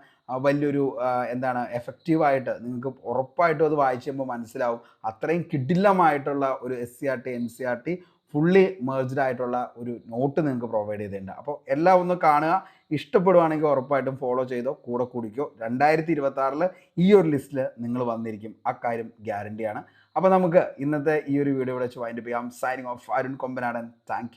വലിയൊരു എന്താണ് എഫക്റ്റീവായിട്ട് നിങ്ങൾക്ക് ഉറപ്പായിട്ടും അത് വായിച്ചു കഴിയുമ്പോൾ മനസ്സിലാവും. അത്രയും കിഡിലമായിട്ടുള്ള ഒരു S C R T N C R T fully merged ആയിട്ടുള്ള ഒരു നോട്ട് നിങ്ങൾക്ക് പ്രൊവൈഡ് ചെയ്തിട്ടുണ്ട്. അപ്പോൾ എല്ലാം ഒന്ന് കാണുക. ഇഷ്ടപ്പെടുവാണെങ്കിൽ ഉറപ്പായിട്ടും ഫോളോ ചെയ്തോ കൂടെ കുടിക്കോ. രണ്ടായിരത്തി ഇരുപത്തി ഈ ഒരു ലിസ്റ്റിൽ നിങ്ങൾ വന്നിരിക്കും. ആ അക്കാര്യം ഗ്യാരണ്ടിയാണ് അപ്പോൾ നമുക്ക് ഇന്നത്തെ ഈ ഒരു വീഡിയോ വെച്ച് വൈൻഡപ്പ് ചെയ്യാം. Signing off Arun Kombanadan. Thank